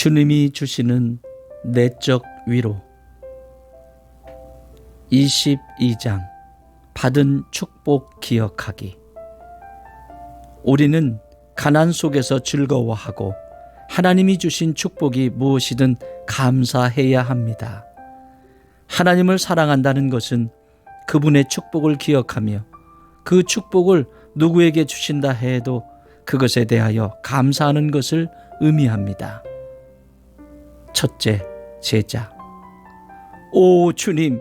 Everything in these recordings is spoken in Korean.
주님이 주시는 내적 위로 22장 받은 축복 기억하기 우리는 가난 속에서 즐거워하고 하나님이 주신 축복이 무엇이든 감사해야 합니다. 하나님을 사랑한다는 것은 그분의 축복을 기억하며 그 축복을 누구에게 주신다 해도 그것에 대하여 감사하는 것을 의미합니다. 첫째, 제자. 오 주님,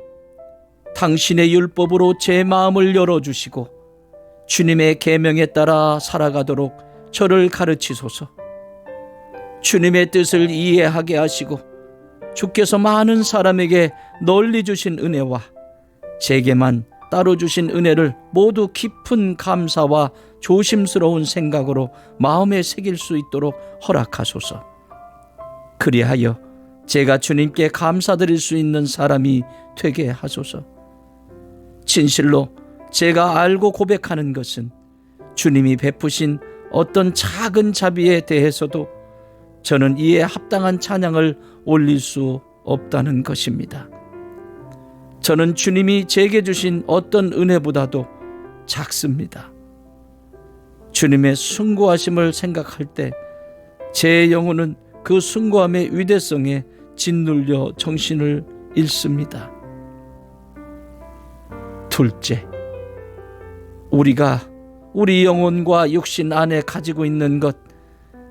당신의 율법으로 제 마음을 열어주시고 주님의 계명에 따라 살아가도록 저를 가르치소서. 주님의 뜻을 이해하게 하시고 주께서 많은 사람에게 널리 주신 은혜와 제게만 따로 주신 은혜를 모두 깊은 감사와 조심스러운 생각으로 마음에 새길 수 있도록 허락하소서. 그리하여 제가 주님께 감사드릴 수 있는 사람이 되게 하소서. 진실로 제가 알고 고백하는 것은 주님이 베푸신 어떤 작은 자비에 대해서도 저는 이에 합당한 찬양을 올릴 수 없다는 것입니다. 저는 주님이 제게 주신 어떤 은혜보다도 작습니다. 주님의 숭고하심을 생각할 때 제 영혼은 그 숭고함의 위대성에 짓눌려 정신을 잃습니다. 둘째, 우리가 우리 영혼과 육신 안에 가지고 있는 것,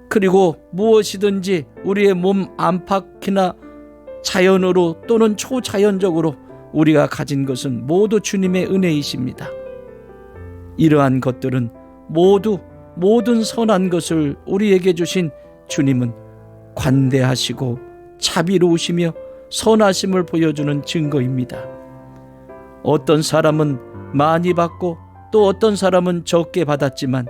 그리고 무엇이든지 우리의 몸 안팎이나 자연으로 또는 초자연적으로 우리가 가진 것은 모두 주님의 은혜이십니다. 이러한 것들은 모두 모든 선한 것을 우리에게 주신 주님은 관대하시고 자비로우시며 선하심을 보여주는 증거입니다. 어떤 사람은 많이 받고 또 어떤 사람은 적게 받았지만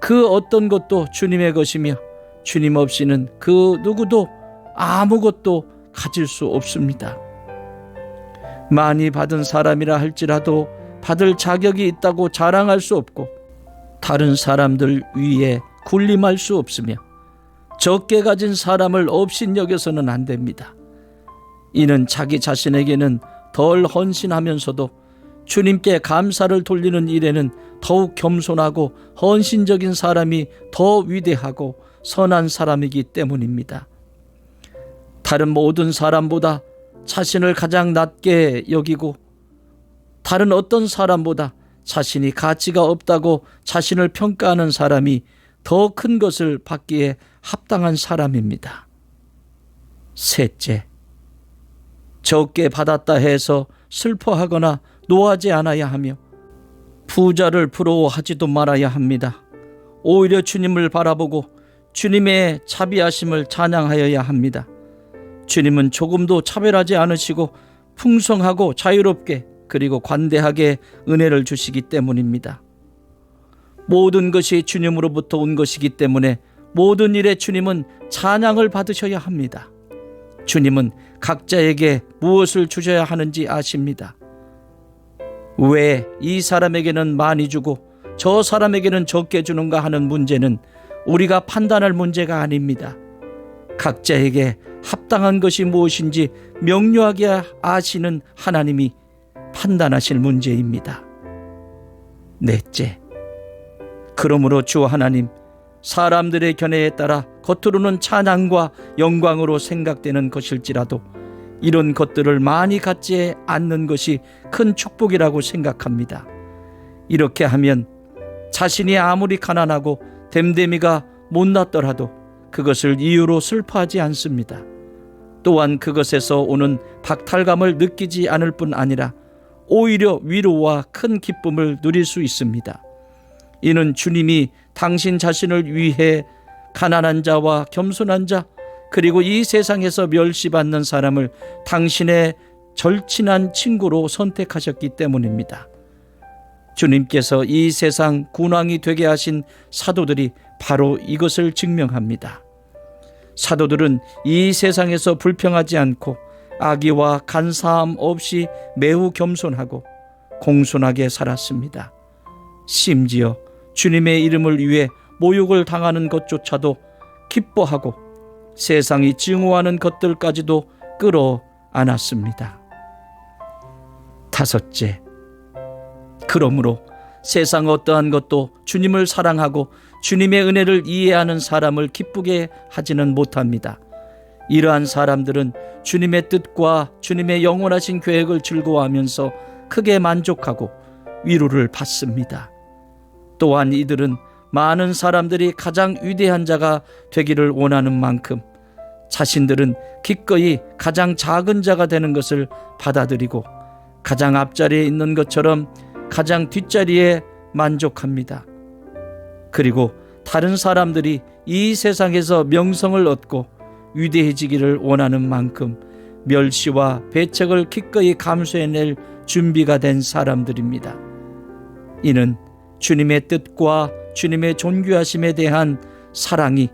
그 어떤 것도 주님의 것이며 주님 없이는 그 누구도 아무것도 가질 수 없습니다. 많이 받은 사람이라 할지라도 받을 자격이 있다고 자랑할 수 없고 다른 사람들 위에 군림할 수 없으며 적게 가진 사람을 업신 여겨서는 안 됩니다. 이는 자기 자신에게는 덜 헌신하면서도 주님께 감사를 돌리는 일에는 더욱 겸손하고 헌신적인 사람이 더 위대하고 선한 사람이기 때문입니다. 다른 모든 사람보다 자신을 가장 낮게 여기고 다른 어떤 사람보다 자신이 가치가 없다고 자신을 평가하는 사람이 더 큰 것을 받기에 합당한 사람입니다. 셋째, 적게 받았다 해서 슬퍼하거나 노하지 않아야 하며 부자를 부러워하지도 말아야 합니다. 오히려 주님을 바라보고 주님의 자비하심을 찬양하여야 합니다. 주님은 조금도 차별하지 않으시고 풍성하고 자유롭게 그리고 관대하게 은혜를 주시기 때문입니다. 모든 것이 주님으로부터 온 것이기 때문에 모든 일에 주님은 찬양을 받으셔야 합니다. 주님은 각자에게 무엇을 주셔야 하는지 아십니다. 왜 이 사람에게는 많이 주고 저 사람에게는 적게 주는가 하는 문제는 우리가 판단할 문제가 아닙니다. 각자에게 합당한 것이 무엇인지 명료하게 아시는 하나님이 판단하실 문제입니다. 넷째, 그러므로 주 하나님, 사람들의 견해에 따라 겉으로는 찬양과 영광으로 생각되는 것일지라도 이런 것들을 많이 갖지 않는 것이 큰 축복이라고 생각합니다. 이렇게 하면 자신이 아무리 가난하고 댐댐이가 못났더라도 그것을 이유로 슬퍼하지 않습니다. 또한 그것에서 오는 박탈감을 느끼지 않을 뿐 아니라 오히려 위로와 큰 기쁨을 누릴 수 있습니다. 이는 주님이 당신 자신을 위해 가난한 자와 겸손한 자 그리고 이 세상에서 멸시받는 사람을 당신의 절친한 친구로 선택하셨기 때문입니다. 주님께서 이 세상 군왕이 되게 하신 사도들이 바로 이것을 증명합니다. 사도들은 이 세상에서 불평하지 않고 악의와 간사함 없이 매우 겸손하고 공손하게 살았습니다. 심지어 주님의 이름을 위해 모욕을 당하는 것조차도 기뻐하고 세상이 증오하는 것들까지도 끌어 안았습니다. 다섯째, 그러므로 세상 어떠한 것도 주님을 사랑하고 주님의 은혜를 이해하는 사람을 기쁘게 하지는 못합니다. 이러한 사람들은 주님의 뜻과 주님의 영원하신 계획을 즐거워하면서 크게 만족하고 위로를 받습니다. 또한 이들은 많은 사람들이 가장 위대한 자가 되기를 원하는 만큼 자신들은 기꺼이 가장 작은 자가 되는 것을 받아들이고 가장 앞자리에 있는 것처럼 가장 뒷자리에 만족합니다. 그리고 다른 사람들이 이 세상에서 명성을 얻고 위대해지기를 원하는 만큼 멸시와 배척을 기꺼이 감수해낼 준비가 된 사람들입니다. 이는 주님의 뜻과 주님의 존귀하심에 대한 사랑이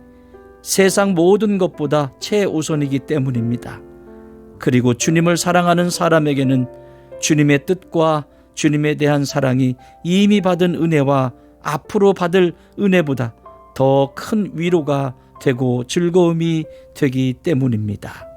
세상 모든 것보다 최우선이기 때문입니다. 그리고 주님을 사랑하는 사람에게는 주님의 뜻과 주님에 대한 사랑이 이미 받은 은혜와 앞으로 받을 은혜보다 더 큰 위로가 되고 즐거움이 되기 때문입니다.